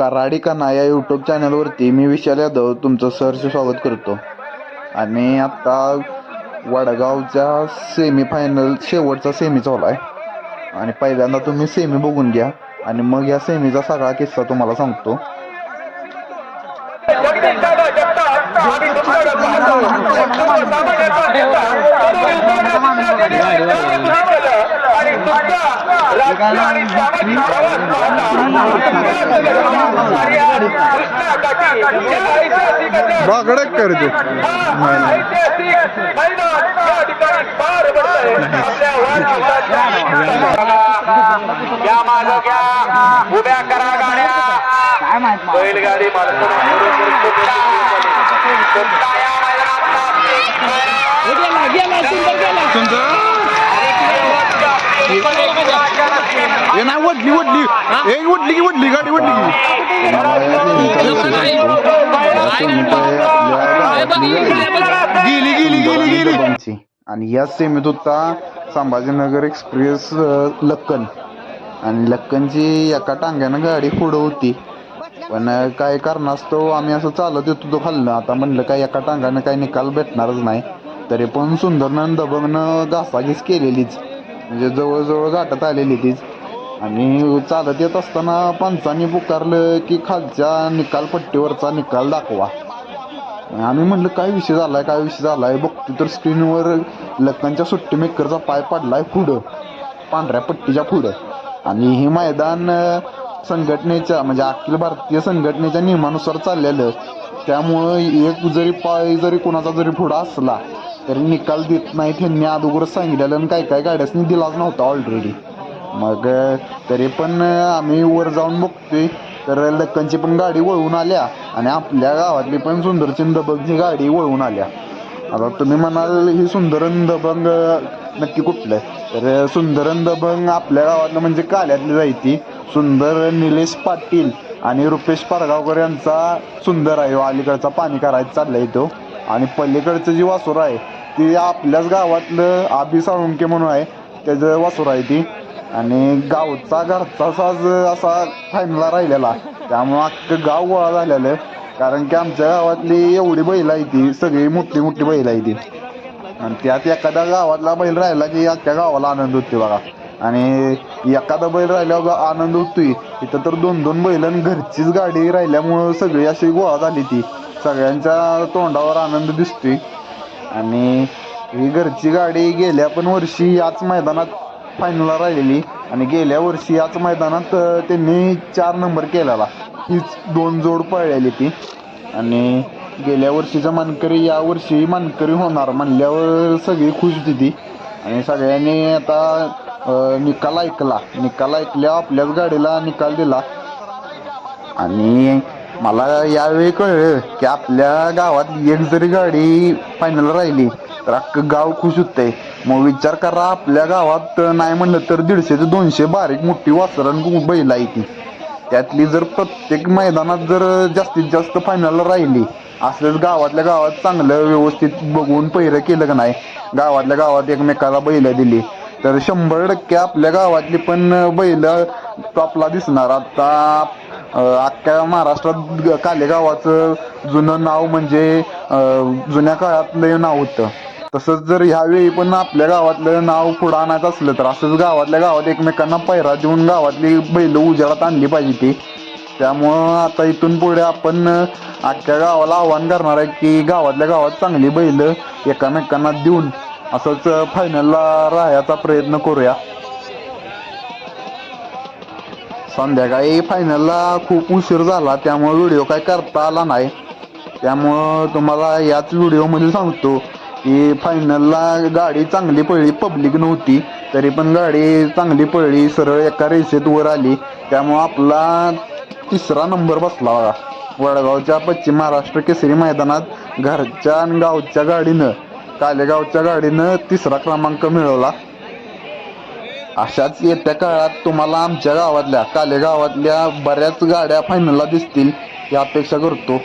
कराडी कना या यूट्यूब चॅनलवरती मी विशाल यादव तुमचं सहर्ष स्वागत करतो आणि आत्ता वडगावच्या सेमीफायनल शेवटचा सेमी चालू आहे आणि पहिल्यांदा तुम्ही सेमी बघून घ्या आणि मग या सेमीचा सगळा किस्सा तुम्हाला सांगतो बागडक करते या मागं घ्या उभ्या करा गाड्या बैलगाडी मालकांना सुद्धा या मैदानात हे नाही वडली वडली. हे वडली की वडली गाडी वडली या गेली गेली गेली गेली. आणि या सेमीत होता संभाजीनगर एक्सप्रेस लक्कन. आणि लक्कनची एका टांग्यानं गाडी पुढं होती. पण काय कारणास्तव आम्ही असं चालत येतो तो खाल्लं आता म्हणलं काय एका टांगानं काही निकाल भेटणारच नाही. तरी पण सुंदरनं दबंगनं घासाघीस केलेलीच. म्हणजे जवळजवळ गाठत आलेली तीच. आणि चालत येत असताना पंचांनी पुकारलं की खालच्या निकाल पट्टीवरचा निकाल दाखवा. आम्ही म्हणलं काय विषय झालाय? काय विषय झालाय? बघतो तर स्क्रीनवर लक्कांच्या सुट्टी मेकरचा पाय पडलाय पुढं पांढऱ्या पट्टीच्या पुढं. आणि हे मैदान संघटनेच्या म्हणजे अखिल भारतीय संघटनेच्या नियमानुसार चाललेलं. त्यामुळं एक जरी पाय जरी कोणाचा जरी पुढं असला तरी निकाल देत नाही त्यांनी अगोदरच सांगितलेलं आणि काय काय गाड्यासनी दिलाच नव्हता ऑलरेडी मग तरी पण आम्ही वर जाऊन बघतोय. तर लक्कनची पण गाडी वळून आल्या. आणि आपल्या गावातली पण सुंदरचंद दबंगची गाडी वळून आल्या. आता तुम्ही म्हणाल ही सुंदरन दबंग नक्की कुठलं तर सुंदरन दबंग आपल्या गावातलं म्हणजे काल्यातली जायती. सुंदर निलेश पाटील आणि रुपेश पारगावकर यांचा सुंदर आहे. हो, अलीकडचा पाणी करायचा चाललाय तो. आणि पलीकडचं जी वासुरा आहे ती आपल्याच गावातलं आबी साळुंके म्हणून आहे. त्याचं वासुरा आहे ती. आणि गावचा घरचा साज असा फायनला राहिलेला. त्यामुळं अख्खं गाव गोळा झालेलं कारण की आमच्या गावातली एवढी बैल आहे ती सगळी मोठी मोठी बैल आहे ती. आणि त्यात एखाद्या गावातला बैल राहिला की अख्ख्या गावाला आनंद होतो बघा. आणि एखादा बैल राहिल्यावर आनंद होतोय. इथं तर दोन दोन बैल आणि घरचीच गाडी राहिल्यामुळं सगळी अशी गोळा झाली ती. सगळ्यांच्या तोंडावर आनंद दिसतोय. आणि ही घरची गाडी गेल्या पण वर्षी याच मैदानात फायनलला राहिलेली. आणि गेल्या वर्षी याच मैदानात त्यांनी चार नंबर केलेला. हीच दोन जोड पळलेली ती. आणि गेल्या वर्षीचा मानकरी यावर्षी मानकरी होणार म्हणल्यावर सगळी खुश होती ती. आणि सगळ्यांनी आता निकाल ऐकला. निकाल ऐकल्या आपल्याच गाडीला निकाल दिला. आणि मला यावेळी कळलं की आपल्या गावात एक जरी गाडी फायनल राहिली तर अख्खं गाव खुश होतंय. मग विचार करा आपल्या गावात नाही म्हणलं तर दीडशे ते दोनशे बारीक मोठी वासरण बैल आहे ती. त्यातली जर प्रत्येक मैदानात जर जास्तीत जास्त फायनल राहिली असंच गावातल्या गावात चांगलं व्यवस्थित बघून पहिरं केलं का नाही? गावातल्या गावात एकमेकाला बैल दिली तर शंभर टक्के आपल्या गावातली पण बैल टॉपला दिसणार. आता अख्ख्या महाराष्ट्रात कालेगावाचं जुनं नाव म्हणजे जुन्या काळातलं नाव होतं. तसंच जर ह्यावेळी पण आपल्या गावातलं नाव पुढं आणायचं असलं तर असंच गावातल्या गावात एकमेकांना पैरा देऊन गावातली बैल उजेडात आणली पाहिजे ती. त्यामुळं आता इथून पुढे आपण अं, अख्ख्या गावाला आव्हान करणार आहे की गावातल्या गावात चांगली बैल एकामेकांना देऊन असंच फायनलला राहायचा प्रयत्न करूया. संध्याकाळी फायनलला खूप उशीर झाला त्यामुळे व्हिडिओ काय करता आला नाही. त्यामुळं तुम्हाला याच व्हिडिओमध्ये सांगतो की फायनलला गाडी चांगली पळली पब्लिक नव्हती. तरी पण गाडी चांगली पळली सरळ एका रेषेत वर आली. त्यामुळं आपला तिसरा नंबर बसला बघा. वडगावच्या पश्चिम महाराष्ट्र केसरी मैदानात घरच्या आणि गावच्या गाडीनं कालेगावच्या गाडीनं तिसरा क्रमांक मिळवला. अशाच येत्या काळात तुम्हाला आमच्या गावातल्या कालेगावातल्या बऱ्याच गाड्या फायनलला दिसतील ही अपेक्षा करतो.